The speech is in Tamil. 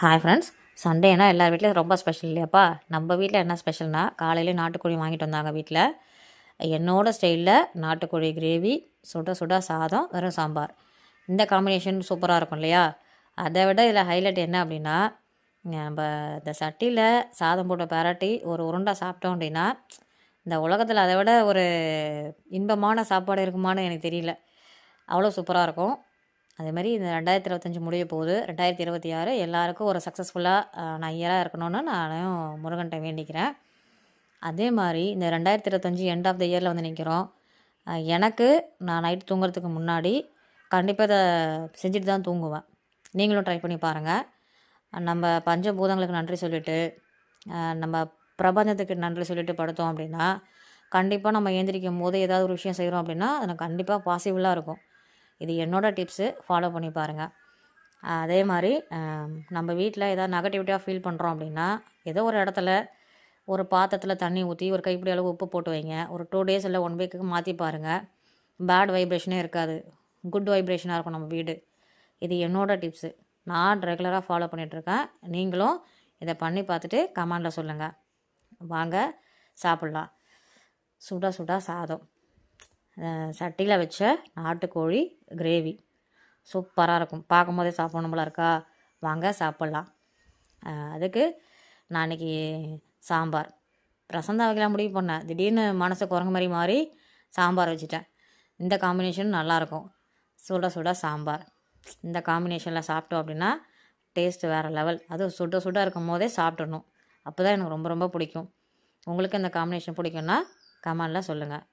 ஹாய் ஃப்ரெண்ட்ஸ் சண்டேனா எல்லார் வீட்லேயும் ரொம்ப ஸ்பெஷல் இல்லையாப்பா? நம்ம வீட்டில் என்ன ஸ்பெஷல்னா காலையிலே நாட்டுக்கோழி வாங்கிட்டு வந்தாங்க வீட்டில் என்னோடய ஸ்டைலில் நாட்டுக்கோழி கிரேவி சுட சுட சாதம் வெறும் சாம்பார். இந்த காம்பினேஷன் சூப்பராக இருக்கும் இல்லையா? அதை விட இதில் ஹைலைட் என்ன அப்படின்னா நம்ம இந்த சட்டியில் சாதம் போட்டு பரட்டி ஒரு உருண்டை சாப்பிட்டோம் அப்படின்னா இந்த உலகத்தில் அதை விட ஒரு இன்பமான சாப்பாடு இருக்குமான்னு எனக்கு தெரியல. அவ்வளோ சூப்பராக இருக்கும். அதே மாதிரி இந்த ரெண்டாயிரத்தி இருபத்தஞ்சி முடிய போகுது ரெண்டாயிரத்தி இருபத்தி ஆறு எல்லாருக்கும் ஒரு சக்ஸஸ்ஃபுல்லாக நான் இயராக இருக்கணும்னு நானும் முருகன்கிட்ட வேண்டிக்கிறேன். அதே மாதிரி இந்த ரெண்டாயிரத்தி இருபத்தஞ்சி எண்ட் ஆஃப் த இயரில் வந்து நிற்கிறோம் எனக்கு நான் நைட் தூங்குறதுக்கு முன்னாடி கண்டிப்பாக இதை செஞ்சுட்டு தான் தூங்குவேன். நீங்களும் ட்ரை பண்ணி பாருங்கள் நம்ம பஞ்சபூதங்களுக்கு நன்றி சொல்லிட்டு நம்ம பிரபஞ்சத்துக்கு நன்றி சொல்லிட்டு படுத்தோம் அப்படின்னா கண்டிப்பாக நம்ம ஏந்திரிக்கும் போது ஏதாவது ஒரு விஷயம் செய்கிறோம் அப்படின்னா அது கண்டிப்பாக பாசிபிளாக இருக்கும். இது என்னோடய டிப்ஸு. ஃபாலோ பண்ணி பாருங்கள் அதே மாதிரி நம்ம வீட்டில் ஏதாவது நெகட்டிவிட்டியாக ஃபீல் பண்ணுறோம் அப்படின்னா ஏதோ ஒரு இடத்துல ஒரு பாத்திரத்தில் தண்ணி ஊற்றி ஒரு கைப்பிடி அளவு உப்பு போட்டு வைங்க. ஒரு டூ டேஸ் இல்லை ஒன் வீக்குக்கு மாற்றி பாருங்கள் பேட் வைப்ரேஷனே இருக்காது. குட் வைப்ரேஷனாக இருக்கும் நம்ம வீடு. இது என்னோடய டிப்ஸு. நான் ரெகுலராக ஃபாலோ பண்ணிகிட்ருக்கேன் நீங்களும் இதை பண்ணி பார்த்துட்டு கமெண்டில் சொல்லுங்கள் வாங்க சாப்பிட்லாம். சுட சுட சாதம். சட்டியில் வச்ச நாட்டுக்கோழி கிரேவி சூப்பராக இருக்கும். பார்க்கும் போதே இருக்கா? வாங்க சாப்பிட்லாம். அதுக்கு நான் இன்னைக்கு சாம்பார். ரசம் தான் வைக்கலாம் முடிவு பண்ணேன் திடீர்னு மனசு குரங்கு மாதிரி மாறி சாம்பார் வச்சுட்டேன். இந்த காம்பினேஷன் நல்லாயிருக்கும் சுட சுட சாம்பார். இந்த காம்பினேஷனில் சாப்பிட்டோம் அப்படின்னா டேஸ்ட் வேறு லெவல் அதுவும் சுட சுட இருக்கும் போதே சாப்பிட்றணும் அப்போ தான் எனக்கு ரொம்ப ரொம்ப பிடிக்கும். உங்களுக்கு இந்த காம்பினேஷன் பிடிக்கும்னா கமெண்டில் சொல்லுங்கள்